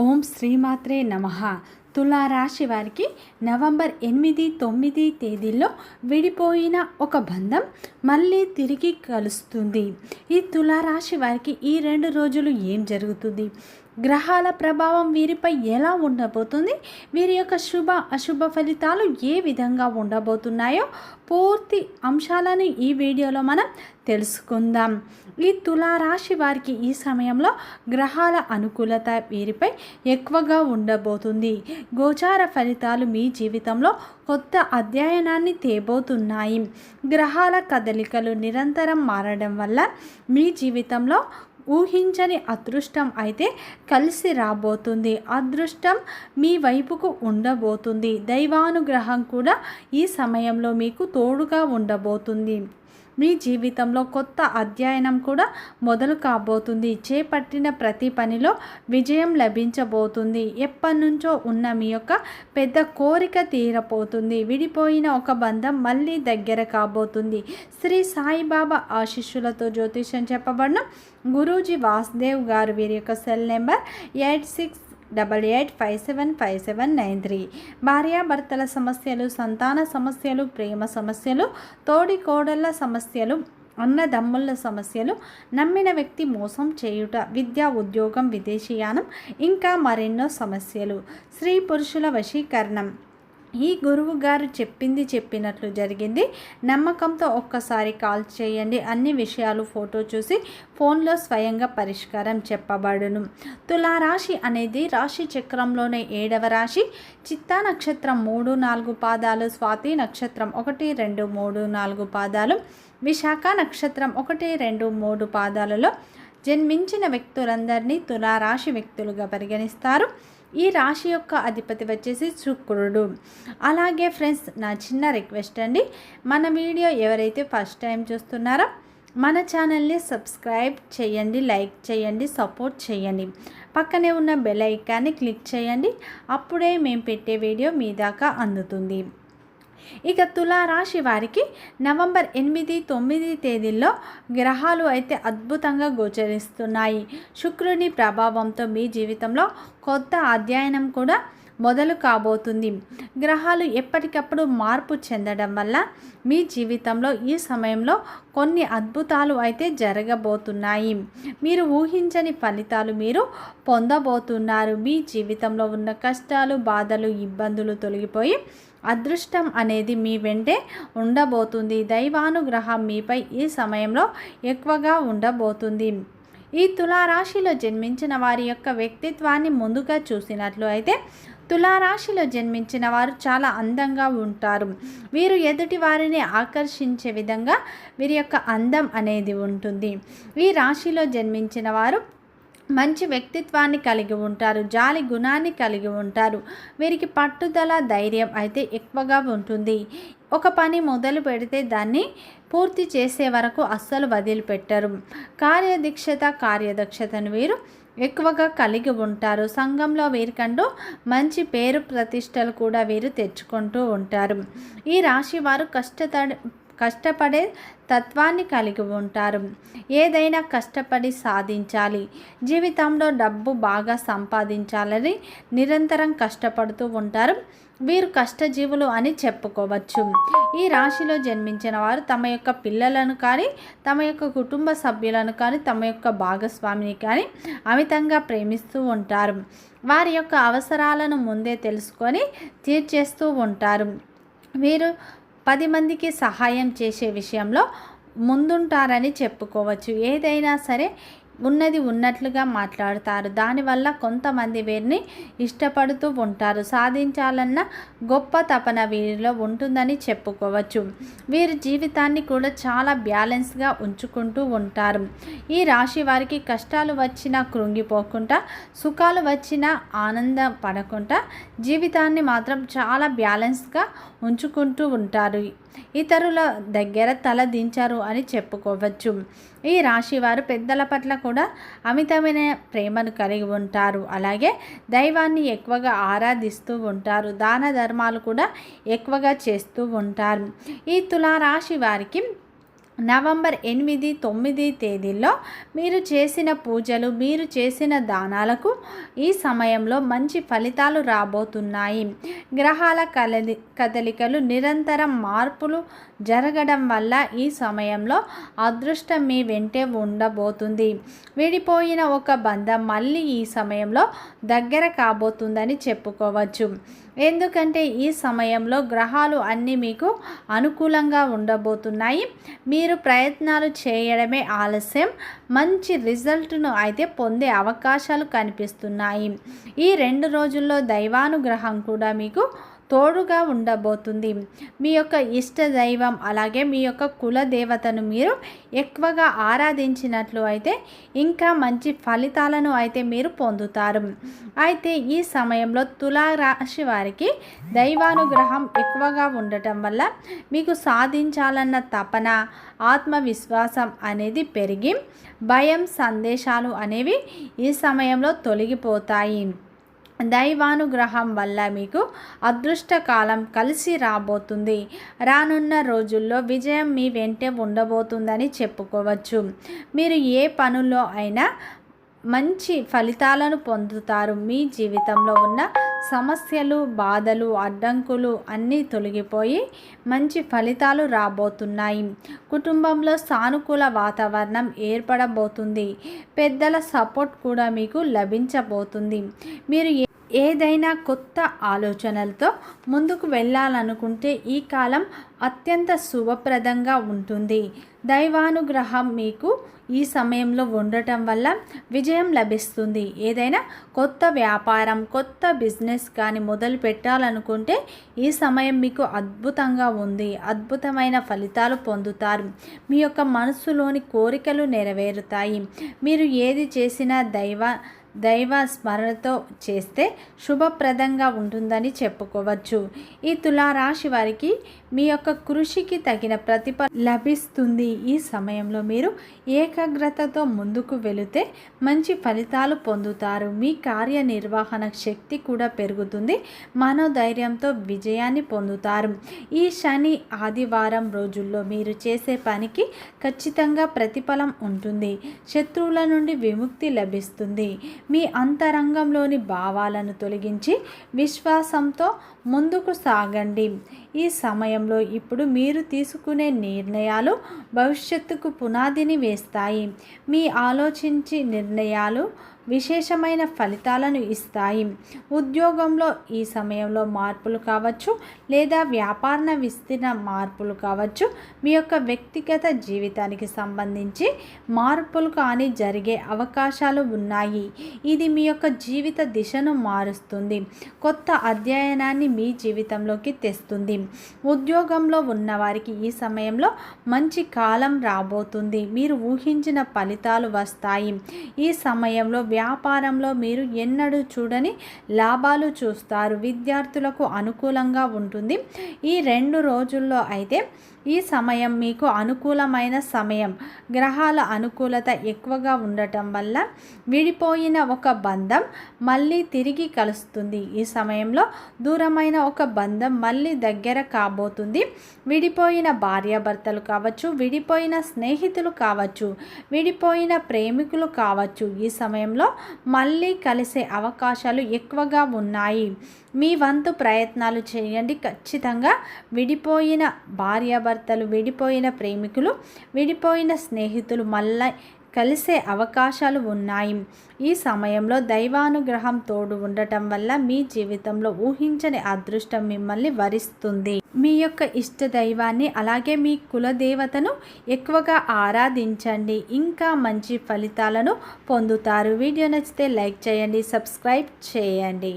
ఓం శ్రీమాత్రే నమ. తులారాశి వారికి నవంబర్ ఎనిమిది తొమ్మిది తేదీల్లో విడిపోయిన ఒక బంధం మళ్ళీ తిరిగి కలుస్తుంది. ఈ తులారాశి వారికి ఈ రెండు రోజులు ఏం జరుగుతుంది? గ్రహాల ప్రభావం వీరిపై ఎలా ఉండబోతుంది? వీరి యొక్క శుభ అశుభ ఫలితాలు ఏ విధంగా ఉండబోతున్నాయో పూర్తి అంశాలను ఈ వీడియోలో మనం తెలుసుకుందాం. ఈ తులారాశి వారికి ఈ సమయంలో గ్రహాల అనుకూలత వీరిపై ఎక్కువగా ఉండబోతుంది. గోచార ఫలితాలు మీ జీవితంలో కొత్త అధ్యయనాన్ని తేబోతున్నాయి. గ్రహాల కదలికలు నిరంతరం మారడం వల్ల మీ జీవితంలో ఊహించని అదృష్టం అయితే కలిసి రాబోతుంది. అదృష్టం మీ వైపుకు ఉండబోతుంది. దైవానుగ్రహం కూడా ఈ సమయంలో మీకు తోడుగా ఉండబోతుంది. మీ జీవితంలో కొత్త అధ్యయనం కూడా మొదలు కాబోతుంది. చేపట్టిన ప్రతి పనిలో విజయం లభించబోతుంది. ఎప్పటి నుంచో ఉన్న మీ యొక్క పెద్ద కోరిక తీరపోతుంది విడిపోయిన ఒక బంధం మళ్ళీ దగ్గర కాబోతుంది. శ్రీ సాయిబాబా ఆశిష్యులతో జ్యోతిషం చెప్పబడిన గురూజీ వాసుదేవ్ గారు వీరి యొక్క cell number eight six double eight five seven five seven nine three. భార్యాభర్తల సమస్యలు సంతాన సమస్యలు ప్రేమ సమస్యలు తోడి కోడళ్ళ సమస్యలు అన్నదమ్ముల సమస్యలు నమ్మిన వ్యక్తి మోసం చేయుట విద్య ఉద్యోగం విదేశీయానం ఇంకా మరెన్నో సమస్యలు. స్త్రీ పురుషుల వశీకరణం. ఈ గురువు గారు చెప్పింది చెప్పినట్లు జరిగింది. నమ్మకంతో ఒక్కసారి కాల్ చేయండి. అన్ని విషయాలు ఫోటో చూసి ఫోన్లో స్వయంగా పరిష్కారం చెప్పబడును. తులారాశి అనేది రాశి చక్రంలోనే ఏడవ రాశి. చిత్తా నక్షత్రం మూడు నాలుగు పాదాలు స్వాతి నక్షత్రం ఒకటి రెండు మూడు నాలుగు పాదాలు. విశాఖ నక్షత్రం ఒకటి రెండు మూడు పాదాలలో జన్మించిన వ్యక్తులందరినీ తులారాశి వ్యక్తులుగా పరిగణిస్తారు. ఈ రాశి యొక్క అధిపతి వచ్చేసి శుక్రుడు. అలాగే ఫ్రెండ్స్ నా చిన్న రిక్వెస్ట్ అండి. మన వీడియో ఎవరైతే ఫస్ట్ టైం చూస్తున్నారో మన ఛానల్ని సబ్స్క్రైబ్ చేయండి లైక్ చేయండి సపోర్ట్ చేయండి. పక్కనే ఉన్న బెల్ ఐకాన్ని క్లిక్ చేయండి. అప్పుడే మేము పెట్టే వీడియో మీ దాకా అందుతుంది. ఇక తులారాశి వారికి నవంబర్ ఎనిమిది తొమ్మిది తేదీల్లో గ్రహాలు అయితే అద్భుతంగా గోచరిస్తున్నాయి. శుక్రుని ప్రభావంతో మీ జీవితంలో కొత్త అధ్యయనం కూడా మొదలు కాబోతుంది. గ్రహాలు ఎప్పటికప్పుడు మార్పు చెందడం వల్ల మీ జీవితంలో ఈ సమయంలో కొన్ని అద్భుతాలు అయితే జరగబోతున్నాయి. మీరు ఊహించని ఫలితాలు మీరు పొందబోతున్నారు. మీ జీవితంలో ఉన్న కష్టాలు బాధలు ఇబ్బందులు తొలగిపోయి అదృష్టం అనేది మీ వెంటే ఉండబోతుంది. దైవానుగ్రహం మీపై ఈ సమయంలో ఎక్కువగా ఉండబోతుంది. ఈ తులారాశిలో జన్మించిన వారి యొక్క వ్యక్తిత్వాన్ని ముందుగా చూసినట్లు అయితే తులారాశిలో జన్మించిన వారు చాలా అందంగా ఉంటారు. వీరు ఎదుటి వారిని ఆకర్షించే విధంగా వీరి యొక్క అందం అనేది ఉంటుంది. ఈ రాశిలో జన్మించిన వారు మంచి వ్యక్తిత్వాన్ని కలిగి ఉంటారు జాలి గుణాన్ని కలిగి ఉంటారు. వీరికి పట్టుదల ధైర్యం అయితే ఎక్కువగా ఉంటుంది. ఒక పని మొదలు పెడితే దాన్ని పూర్తి చేసే వరకు అస్సలు వదిలిపెట్టరు. కార్యదీక్షత కార్యదక్షతను వీరు ఎక్కువగా కలిగి ఉంటారు. సంఘంలో వీరికంటూ మంచి పేరు ప్రతిష్టలు కూడా వీరు తెచ్చుకుంటూ ఉంటారు. ఈ రాశి వారు కష్టతడి కష్టపడే తత్వాన్ని కలిగి ఉంటారు. ఏదైనా కష్టపడి సాధించాలి. జీవితంలో డబ్బు బాగా సంపాదించాలని నిరంతరం కష్టపడుతూ ఉంటారు. వీరు కష్టజీవులు అని చెప్పుకోవచ్చు. ఈ రాశిలో జన్మించిన వారు తమ యొక్క పిల్లలను కానీ తమ యొక్క కుటుంబ సభ్యులను కానీ తమ యొక్క భాగస్వామిని కానీ అమితంగా ప్రేమిస్తూ ఉంటారు. వారి యొక్క అవసరాలను ముందే తెలుసుకొని తీర్చేస్తూ ఉంటారు. వీరు పది మందికి సహాయం చేసే విషయంలో ముందుంటారని చెప్పుకోవచ్చు. ఏదైనా సరే ఉన్నది ఉన్నట్లుగా మాట్లాడతారు. దానివల్ల కొంతమంది వీరిని ఇష్టపడుతూ ఉంటారు. సాధించాలన్న గొప్ప తపన వీరిలో ఉంటుందని చెప్పుకోవచ్చు. వీరి జీవితాన్ని కూడా చాలా బ్యాలెన్స్గా ఉంచుకుంటూ ఉంటారు. ఈ రాశి వారికి కష్టాలు వచ్చినా కృంగిపోకుండా సుఖాలు వచ్చినా ఆనందం పడకుండా జీవితాన్ని మాత్రం చాలా బ్యాలెన్స్గా ఉంచుకుంటూ ఉంటారు. ఇతరుల దగ్గర తల దించారు అని చెప్పుకోవచ్చు. ఈ రాశి వారు పెద్దల పట్ల కూడా అమితమైన ప్రేమను కలిగి ఉంటారు. అలాగే దైవాన్ని ఎక్కువగా ఆరాధిస్తూ ఉంటారు. దాన ధర్మాలు కూడా ఎక్కువగా చేస్తూ ఉంటారు. ఈ తులారాశి వారికి నవంబర్ ఎనిమిది తొమ్మిది తేదీల్లో మీరు చేసిన పూజలు మీరు చేసిన దానాలకు ఈ సమయంలో మంచి ఫలితాలు రాబోతున్నాయి. గ్రహాల కలది కదలికలు నిరంతరం మార్పులు జరగడం వల్ల ఈ సమయంలో అదృష్టం మీ వెంటే ఉండబోతుంది. విడిపోయిన ఒక బంధం మళ్ళీ ఈ సమయంలో దగ్గర కాబోతుందని చెప్పుకోవచ్చు. ఎందుకంటే ఈ సమయంలో గ్రహాలు అన్నీ మీకు అనుకూలంగా ఉండబోతున్నాయి. మీరు ప్రయత్నాలు చేయడమే ఆలస్యం. మంచి రిజల్ట్ను అయితే పొందే అవకాశాలు కనిపిస్తున్నాయి. ఈ రెండు రోజుల్లో దైవానుగ్రహం కూడా మీకు తోడుగా ఉండబోతుంది. మీ యొక్క ఇష్ట దైవం అలాగే మీ యొక్క కుల దేవతను మీరు ఎక్కువగా ఆరాధించినట్లు అయితే ఇంకా మంచి ఫలితాలను అయితే మీరు పొందుతారు. అయితే ఈ సమయంలో తులారాశి వారికి దైవానుగ్రహం ఎక్కువగా ఉండటం వల్ల మీకు సాధించాలన్న తపన ఆత్మవిశ్వాసం అనేది పెరిగి భయం సందేశాలు అనేవి ఈ సమయంలో తొలగిపోతాయి. దైవానుగ్రహం వల్ల మీకు అదృష్టకాలం కలిసి రాబోతుంది. రానున్న రోజుల్లో విజయం మీ వెంటే ఉండబోతుందని చెప్పుకోవచ్చు. మీరు ఏ పనుల్లో అయినా మంచి ఫలితాలను పొందుతారు. మీ జీవితంలో ఉన్న సమస్యలు బాధలు అడ్డంకులు అన్నీ తొలగిపోయి మంచి ఫలితాలు రాబోతున్నాయి. కుటుంబంలో సానుకూల వాతావరణం ఏర్పడబోతుంది. పెద్దల సపోర్ట్ కూడా మీకు లభించబోతుంది. మీరు ఏదైనా కొత్త ఆలోచనలతో ముందుకు వెళ్ళాలనుకుంటే ఈ కాలం అత్యంత శుభప్రదంగా ఉంటుంది. దైవానుగ్రహం మీకు ఈ సమయంలో ఉండటం వల్ల విజయం లభిస్తుంది. ఏదైనా కొత్త వ్యాపారం కొత్త బిజినెస్ కానీ మొదలు పెట్టాలనుకుంటే ఈ సమయం మీకు అద్భుతంగా ఉంది. అద్భుతమైన ఫలితాలు పొందుతారు. మీ యొక్క మనసులోని కోరికలు నెరవేరుతాయి. మీరు ఏది చేసినా దైవ దైవ స్మరణతో చేస్తే శుభప్రదంగా ఉంటుందని చెప్పుకోవచ్చు. ఈ తులారాశి వారికి మీ యొక్క కృషికి తగిన ప్రతిఫ లభిస్తుంది. ఈ సమయంలో మీరు ఏకాగ్రతతో ముందుకు వెళితే మంచి ఫలితాలు పొందుతారు. మీ కార్యనిర్వహణ శక్తి కూడా పెరుగుతుంది. మనోధైర్యంతో విజయాన్ని పొందుతారు. ఈ శని ఆదివారం రోజుల్లో మీరు చేసే పనికి ఖచ్చితంగా ప్రతిఫలం ఉంటుంది. శత్రువుల నుండి విముక్తి లభిస్తుంది. మీ అంతరంగంలోని భావాలను తొలగించి విశ్వాసంతో ముందుకు సాగండి. ఈ సమయం విషయంలో ఇప్పుడు మీరు తీసుకునే నిర్ణయాలు భవిష్యత్తుకు పునాదిని వేస్తాయి. మీ ఆలోచించి నిర్ణయాలు విశేషమైన ఫలితాలను ఇస్తాయి. ఉద్యోగంలో ఈ సమయంలో మార్పులు కావచ్చు లేదా వ్యాపార విస్తీర్ణ మార్పులు కావచ్చు. మీ యొక్క వ్యక్తిగత జీవితానికి సంబంధించి మార్పులు కానీ జరిగే అవకాశాలు ఉన్నాయి. ఇది మీ యొక్క జీవిత దిశను మారుస్తుంది. కొత్త అధ్యయనాన్ని మీ జీవితంలోకి తెస్తుంది. ఉద్యోగంలో ఉన్నవారికి ఈ సమయంలో మంచి కాలం రాబోతుంది. మీరు ఊహించిన ఫలితాలు వస్తాయి. ఈ సమయంలో వ్యాపారంలో మీరు ఎన్నడూ చూడని లాభాలు చూస్తారు. విద్యార్థులకు అనుకూలంగా ఉంటుంది. ఈ రెండు రోజుల్లో అయితే ఈ సమయం మీకు అనుకూలమైన సమయం. గ్రహాల అనుకూలత ఎక్కువగా ఉండటం వల్ల విడిపోయిన ఒక బంధం మళ్ళీ తిరిగి కలుస్తుంది. ఈ సమయంలో దూరమైన ఒక బంధం మళ్ళీ దగ్గర కాబోతుంది. విడిపోయిన భార్యాభర్తలు కావచ్చు విడిపోయిన స్నేహితులు కావచ్చు విడిపోయిన ప్రేమికులు కావచ్చు ఈ సమయంలో మళ్ళీ కలిసే అవకాశాలు ఎక్కువగా ఉన్నాయి. మీ వంతు ప్రయత్నాలు చేయండి. ఖచ్చితంగా విడిపోయిన భార్యాభర్తలు విడిపోయిన ప్రేమికులు విడిపోయిన స్నేహితులు మళ్ళీ కలిసే అవకాశాలు ఉన్నాయి. ఈ సమయంలో దైవానుగ్రహం తోడు ఉండటం వల్ల మీ జీవితంలో ఊహించని అదృష్టం మిమ్మల్ని వరిస్తుంది. మీ యొక్క ఇష్ట దైవాన్ని అలాగే మీ కులదేవతను ఎక్కువగా ఆరాధించండి. ఇంకా మంచి ఫలితాలను పొందుతారు. వీడియో నచ్చితే లైక్ చేయండి సబ్స్క్రైబ్ చేయండి.